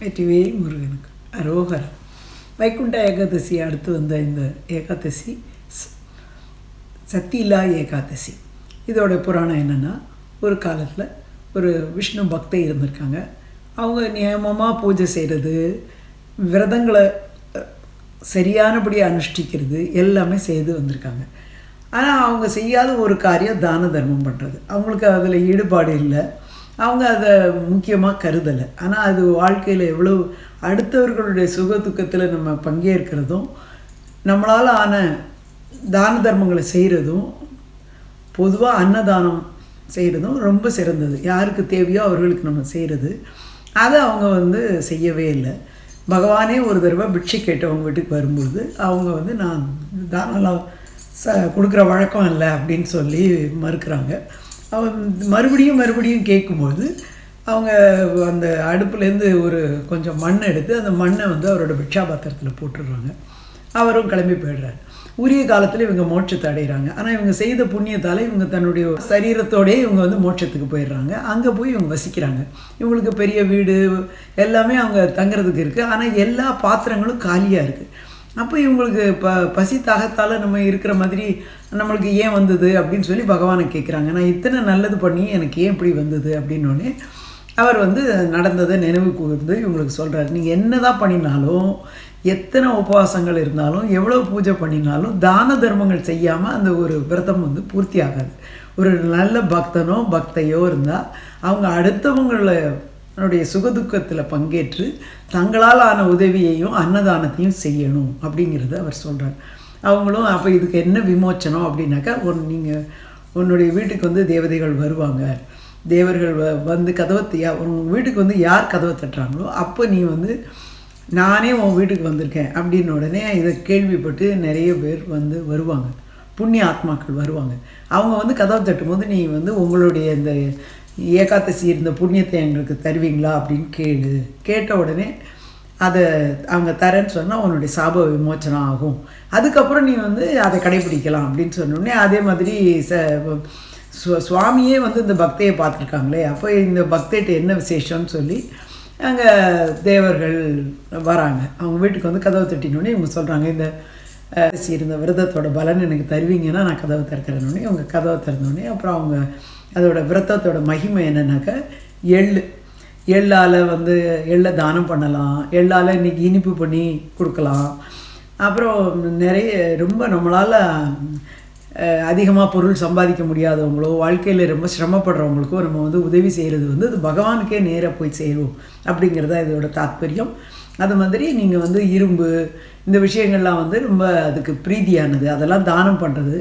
வெற்றிவேல் முருகனுக்கு. அரோகரம் வைகுண்ட ஏகாதசி அடுத்து வந்த இந்த ஏகாதசி சத்தியில்லா ஏகாதசி. இதோட புராணம் என்னென்னா ஒரு காலத்தில் ஒரு விஷ்ணு பக்தை இருந்திருக்காங்க. அவங்க நியமமாக பூஜை செய்கிறது விரதங்களை சரியானபடி அனுஷ்டிக்கிறது எல்லாமே செய்து வந்திருக்காங்க. ஆனால் அவங்க செய்யாத ஒரு காரியம் தான தர்மம் பண்ணுறது அவங்களுக்கு அதில் ஈடுபாடு இல்லை. அவங்க அதை முக்கியமாக கருதலை. ஆனால் அது வாழ்க்கையில் எவ்வளோ அடுத்தவர்களுடைய சுக துக்கத்தில் நம்ம பங்கேற்கிறதும் நம்மளால் ஆன தான தர்மங்களை செய்கிறதும் பொதுவாக அன்னதானம் செய்கிறதும் ரொம்ப சிறந்தது. யாருக்கு தேவையோ அவர்களுக்கு நம்ம செய்கிறது அதை அவங்க வந்து செய்யவே இல்லை. பகவானே ஒரு தடவை பிட்சை கேட்டவங்க வீட்டுக்கு வரும்பொழுது அவங்க வந்து நான் தானம்லாம் ச கொடுக்குற வழக்கம் இல்லை அப்படின்னு சொல்லி மறுக்கிறாங்க. அவங்க மறுபடியும் மறுபடியும் கேட்கும்போது அவங்க அந்த அடுப்புலேருந்து ஒரு கொஞ்சம் மண் எடுத்து அந்த மண்ணை வந்து அவரோட பிக்ஷா பாத்திரத்தில் போட்டுடுறாங்க. அவரும் கிளம்பி போயிடுறாரு. உரிய காலத்தில் இவங்க மோட்சத்தை அடைகிறாங்க ஆனால் இவங்க செய்த புண்ணியத்தால் இவங்க தன்னுடைய சரீரத்தோடய இவங்க வந்து மோட்சத்துக்கு போயிடுறாங்க. அங்கே போய் இவங்க வசிக்கிறாங்க. இவங்களுக்கு பெரிய வீடு எல்லாமே அவங்க தங்குறதுக்கு இருக்குது ஆனால் எல்லா பாத்திரங்களும் காலியாக இருக்குது அப்போ இவங்களுக்கு ப பசி தாகத்தால் நம்ம இருக்கிற மாதிரி நம்மளுக்கு ஏன் வந்தது அப்படின்னு சொல்லி பகவானை கேட்குறாங்க நான் இத்தனை நல்லது பண்ணி எனக்கு ஏன் இப்படி வந்தது அப்படின்னோடனே அவர் வந்து நடந்ததை நினைவு கூர்ந்து இவங்களுக்கு சொல்கிறார் நீங்கள் என்ன தான் பண்ணினாலும் எத்தனை உபவாசங்கள் இருந்தாலும் எவ்வளோ பூஜை பண்ணினாலும் தான தர்மங்கள் செய்யாமல் அந்த ஒரு விரதம் வந்து பூர்த்தி ஆகாது. ஒரு நல்ல பக்தனோ பக்தையோ இருந்தால் அவங்க தன்னுடைய சுகதுக்கத்தில் பங்கேற்று தங்களால் ஆன உதவியையும் அன்னதானத்தையும் செய்யணும் அப்படிங்கிறத அவர் சொல்கிறார் அவங்களும் அப்போ இதுக்கு என்ன விமோச்சனம்? அப்படின்னாக்கா ஒன் நீங்கள் உன்னுடைய வீட்டுக்கு வந்து தேவதைகள் வருவாங்க. தேவர்கள் வ வந்து கதவை உங்கள் உன் வீட்டுக்கு வந்து யார் கதவை தட்டுறாங்களோ அப்போ நீ வந்து நானே உன் வீட்டுக்கு வந்திருக்கேன். அப்படின்னு உடனே இதை கேள்விப்பட்டு நிறைய பேர் வந்து வருவாங்க. புண்ணிய ஆத்மாக்கள் வருவாங்க. அவங்க வந்து கதவை தட்டும்போது நீ வந்து உங்களுடைய இந்த ஏகாதசி இருந்த புண்ணியத்தை எங்களுக்கு தருவீங்களா அப்படின்னு கேளு. கேட்ட உடனே அதை அவங்க தரேன்னு சொன்னால் உன்னுடைய சாப விமோச்சனம் ஆகும். அதுக்கப்புறம் நீ வந்து அதை கடைபிடிக்கலாம் அப்படின்னு சொன்னோடனே அதே மாதிரி ச சுவாமியே வந்து இந்த பக்தையை பார்த்துருக்காங்களே அப்போ இந்த பக்தைகிட்ட என்ன விசேஷம்னு சொல்லி அங்கே தேவர்கள் வராங்க. அவங்க வீட்டுக்கு வந்து கதவை தட்டினோடனே இவங்க சொல்கிறாங்க இந்த அஹ், இருந்த விரதத்தோட பலன் எனக்கு தருவீங்கன்னா நான் கதவை திறக்கிறேன்னொடனே அவங்க கதவை திறந்தோடனே அப்புறம் அவங்க அதோட விரதத்தோட மகிமை என்னன்னாக்கா எள்ளு. எள்ளால் வந்து எள்ளை தானம் பண்ணலாம். எள்ளால் இன்றைக்கி இனிப்பு பண்ணி கொடுக்கலாம். அப்புறம் நிறைய ரொம்ப நம்மளால் அதிகமாக பொருள் சம்பாதிக்க முடியாதவங்களோ வாழ்க்கையில் ரொம்ப சிரமப்படுறவங்களுக்கோ நம்ம வந்து உதவி செய்கிறது வந்து அது பகவானுக்கே நேராக போய் செய்வோம் அப்படிங்கிறது தான் இதோட தாத்பரியம். அது மாதிரி நீங்கள் வந்து இரும்பு இந்த விஷயங்கள்லாம் வந்து ரொம்ப அதுக்கு பிரீதியானது. அதெல்லாம் தானம் பண்ணுறது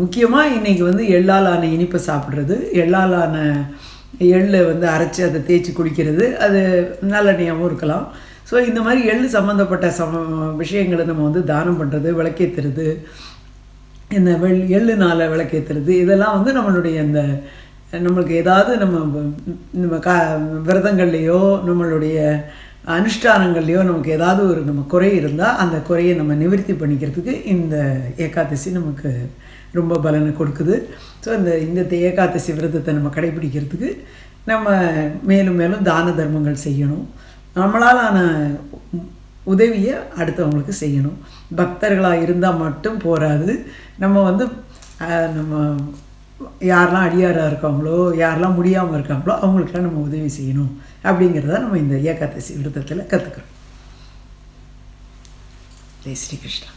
முக்கியமாக இன்றைக்கி வந்து எள்ளால் ஆன இனிப்பை சாப்பிட்றது. எள்ளால் ஆன எள்ளை வந்து அரைச்சி அதை தேய்ச்சி குடிக்கிறது. அது நல்லெண்ணையாகவும் இருக்கலாம். ஸோ இந்த மாதிரி எள் சம்மந்தப்பட்ட சம விஷயங்களை நம்ம வந்து தானம் பண்ணுறது விளக்கேற்றுறது இந்த வெள் எள்ளுனால விளக்கேற்றுறது இதெல்லாம் வந்து நம்மளுடைய அந்த நம்மளுக்கு ஏதாவது நம்ம நம்ம கா விரதங்கள்லேயோ நம்மளுடைய அனுஷ்டானங்கள்லையோ நமக்கு ஏதாவது ஒரு நம்ம குறை இருந்தால் அந்த குறையை நம்ம நிவர்த்தி பண்ணிக்கிறதுக்கு இந்த ஏகாதசி நமக்கு ரொம்ப பலனை கொடுக்குது. ஸோ இந்த இந்த ஏகாதசி விரதத்தை நம்ம கடைபிடிக்கிறதுக்கு நம்ம மேலும் மேலும் தான தர்மங்கள் செய்யணும். நம்மளால் ஆன உதவியை அடுத்தவங்களுக்கு செய்யணும். பக்தர்களாக இருந்தால் மட்டும் போராது. நம்ம வந்து நம்ம யாரெல்லாம் அடியாராக இருக்காங்களோ யாரெல்லாம் முடியாமல் இருக்காங்களோ அவங்களுக்கெல்லாம் நம்ம உதவி செய்யணும். அப்படிங்கிறத நம்ம இந்த ஏகாதசி விரதத்தில் கற்றுக்குறோம் ஜெய் ஸ்ரீகிருஷ்ணா